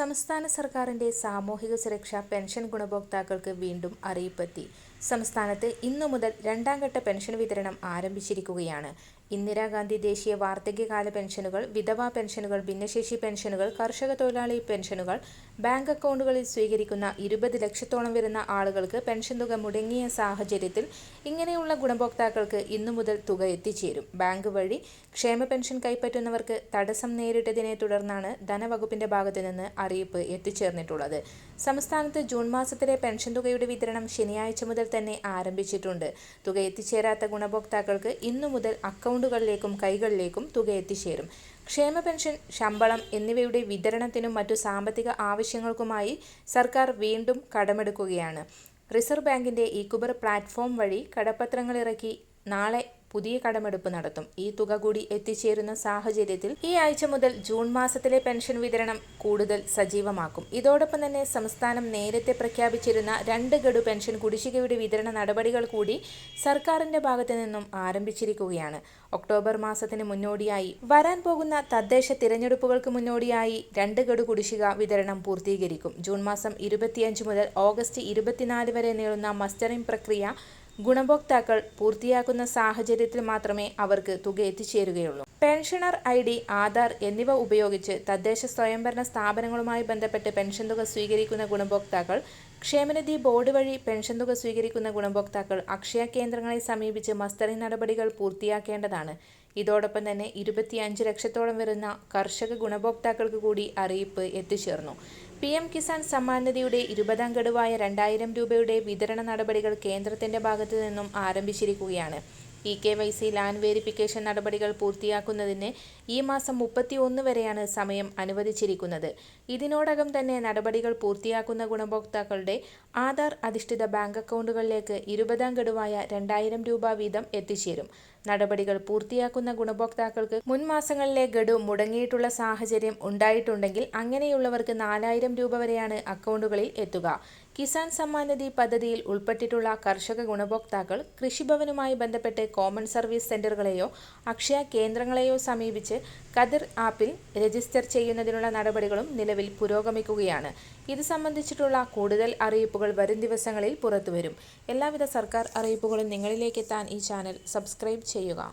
സംസ്ഥാന സർക്കാരിന്റെ സാമൂഹിക സുരക്ഷാ പെൻഷൻ ഗുണഭോക്താക്കൾക്ക് വീണ്ടും അറിയിപ്പെത്തി. സംസ്ഥാനത്ത് ഇന്നു മുതൽ രണ്ടാം ഘട്ട പെൻഷൻ വിതരണം ആരംഭിച്ചിരിക്കുകയാണ്. ഇന്ദിരാഗാന്ധി ദേശീയ വാർദ്ധക്യകാല പെൻഷനുകൾ വിധവാ പെൻഷനുകൾ ഭിന്നശേഷി പെൻഷനുകൾ കർഷക തൊഴിലാളി പെൻഷനുകൾ ബാങ്ക് അക്കൗണ്ടുകളിൽ സ്വീകരിക്കുന്ന ഇരുപത് ലക്ഷത്തോളം വരുന്ന ആളുകൾക്ക് പെൻഷൻ തുക മുടങ്ങിയ സാഹചര്യത്തിൽ ഇങ്ങനെയുള്ള ഗുണഭോക്താക്കൾക്ക് ഇന്നു മുതൽ തുക എത്തിച്ചേരും. ബാങ്ക് വഴി ക്ഷേമ പെൻഷൻ കൈപ്പറ്റുന്നവർക്ക് തടസ്സം നേരിട്ടതിനെ തുടർന്നാണ് ധനവകുപ്പിന്റെ ഭാഗത്തു നിന്ന് അറിയിപ്പ് എത്തിച്ചേർന്നിട്ടുള്ളത്. സംസ്ഥാനത്ത് ജൂൺ മാസത്തിലെ പെൻഷൻ തുകയുടെ വിതരണം ശനിയാഴ്ച മുതൽ തന്നെ ആരംഭിച്ചിട്ടുണ്ട്. തുക എത്തിച്ചേരാത്ത ഗുണഭോക്താക്കൾക്ക് ഇന്നു മുതൽ അക്കൗണ്ടുകളിലേക്കും കൈകളിലേക്കും തുക എത്തിച്ചേരും. ക്ഷേമ പെൻഷൻ ശമ്പളം എന്നിവയുടെ വിതരണത്തിനും മറ്റു സാമ്പത്തിക ആവശ്യങ്ങൾക്കുമായി സർക്കാർ വീണ്ടും കടമെടുക്കുകയാണ്. റിസർവ് ബാങ്കിന്റെ കുബർ പ്ലാറ്റ്ഫോം വഴി കടപ്പത്രങ്ങൾ ഇറക്കി നാളെ പുതിയ കടമെടുപ്പ് നടത്തും. ഈ തുക കൂടി എത്തിച്ചേരുന്ന സാഹചര്യത്തിൽ ഈ ആഴ്ച മുതൽ ജൂൺ മാസത്തിലെ പെൻഷൻ വിതരണം കൂടുതൽ സജീവമാക്കും. ഇതോടൊപ്പം തന്നെ സംസ്ഥാനം നേരത്തെ പ്രഖ്യാപിച്ചിരുന്ന രണ്ട് ഗഡു പെൻഷൻ കുടിശ്ശികയുടെ വിതരണ നടപടികൾ കൂടി സർക്കാരിന്റെ ഭാഗത്തു നിന്നും ആരംഭിച്ചിരിക്കുകയാണ്. ഒക്ടോബർ മാസത്തിന് മുന്നോടിയായി വരാൻ പോകുന്ന തദ്ദേശ തിരഞ്ഞെടുപ്പുകൾക്ക് മുന്നോടിയായി രണ്ട് ഗഡു കുടിശ്ശിക വിതരണം പൂർത്തീകരിക്കും. ജൂൺ മാസം ഇരുപത്തിയഞ്ച് മുതൽ ഓഗസ്റ്റ് ഇരുപത്തിനാല് വരെ നീളുന്ന മസ്റ്ററിംഗ് പ്രക്രിയ ഗുണഭോക്താക്കൾ പൂർത്തിയാക്കുന്ന സാഹചര്യത്തിൽ മാത്രമേ അവർക്ക് തുക എത്തിച്ചേരുകയുള്ളൂ. പെൻഷനർ ഐ ഡി ആധാർ എന്നിവ ഉപയോഗിച്ച് തദ്ദേശ സ്വയംഭരണ സ്ഥാപനങ്ങളുമായി ബന്ധപ്പെട്ട് പെൻഷൻ തുക സ്വീകരിക്കുന്ന ഗുണഭോക്താക്കൾ ക്ഷേമനിധി ബോർഡ് വഴി പെൻഷൻ തുക സ്വീകരിക്കുന്ന ഗുണഭോക്താക്കൾ അക്ഷയ കേന്ദ്രങ്ങളെ സമീപിച്ച് മസ്റ്ററിംഗ് നടപടികൾ പൂർത്തിയാക്കേണ്ടതാണ്. ഇതോടൊപ്പം തന്നെ ഇരുപത്തിയഞ്ച് ലക്ഷത്തോളം വരുന്ന കർഷക ഗുണഭോക്താക്കൾക്ക് കൂടി അറിയിപ്പ് എത്തിച്ചേർന്നു. പി എം കിസാൻ സമ്മാൻ നിധിയുടെ ഇരുപതാം ഗഡുവായ രണ്ടായിരം രൂപയുടെ വിതരണ നടപടികൾ കേന്ദ്രത്തിന്റെ ഭാഗത്തു നിന്നും ആരംഭിച്ചിരിക്കുകയാണ്. E K Y C land verification നടപടികൾ പൂർത്തിയാക്കുന്നതിന് ഈ മാസം മുപ്പത്തി ഒന്ന് വരെയാണ് സമയം അനുവദിച്ചിരിക്കുന്നത്. ഇതിനോടകം തന്നെ നടപടികൾ പൂർത്തിയാക്കുന്ന ഗുണഭോക്താക്കളുടെ ആധാർ അധിഷ്ഠിത ബാങ്ക് അക്കൗണ്ടുകളിലേക്ക് ഇരുപതാം ഗഡുവായ രണ്ടായിരം രൂപ വീതം എത്തിച്ചേരും. നടപടികൾ പൂർത്തിയാക്കുന്ന ഗുണഭോക്താക്കൾക്ക് മുൻ മാസങ്ങളിലെ ഗഡു മുടങ്ങിയിട്ടുള്ള സാഹചര്യം ഉണ്ടായിട്ടുണ്ടെങ്കിൽ അങ്ങനെയുള്ളവർക്ക് നാലായിരം രൂപ വരെയാണ് അക്കൗണ്ടുകളിൽ എത്തുക. കിസാൻ സമ്മാൻ നിധി പദ്ധതിയിൽ ഉൾപ്പെട്ടിട്ടുള്ള കർഷക ഗുണഭോക്താക്കൾ കൃഷിഭവനുമായി ബന്ധപ്പെട്ട് കോമൺ സർവീസ് സെന്ററുകളെയോ അക്ഷയ കേന്ദ്രങ്ങളെയോ സമീപിച്ച് കതിർ ആപ്പിൽ രജിസ്റ്റർ ചെയ്യുന്നതിനുള്ള നടപടികളും നിലവിൽ പുരോഗമിക്കുകയാണ്. ഇത് സംബന്ധിച്ചിട്ടുള്ള കൂടുതൽ അറിയിപ്പുകൾ വരും ദിവസങ്ങളിൽ പുറത്തുവരും. എല്ലാവിധ സർക്കാർ അറിയിപ്പുകളും നിങ്ങളിലേക്ക് എത്താൻ ഈ ചാനൽ സബ്സ്ക്രൈബ് 切一个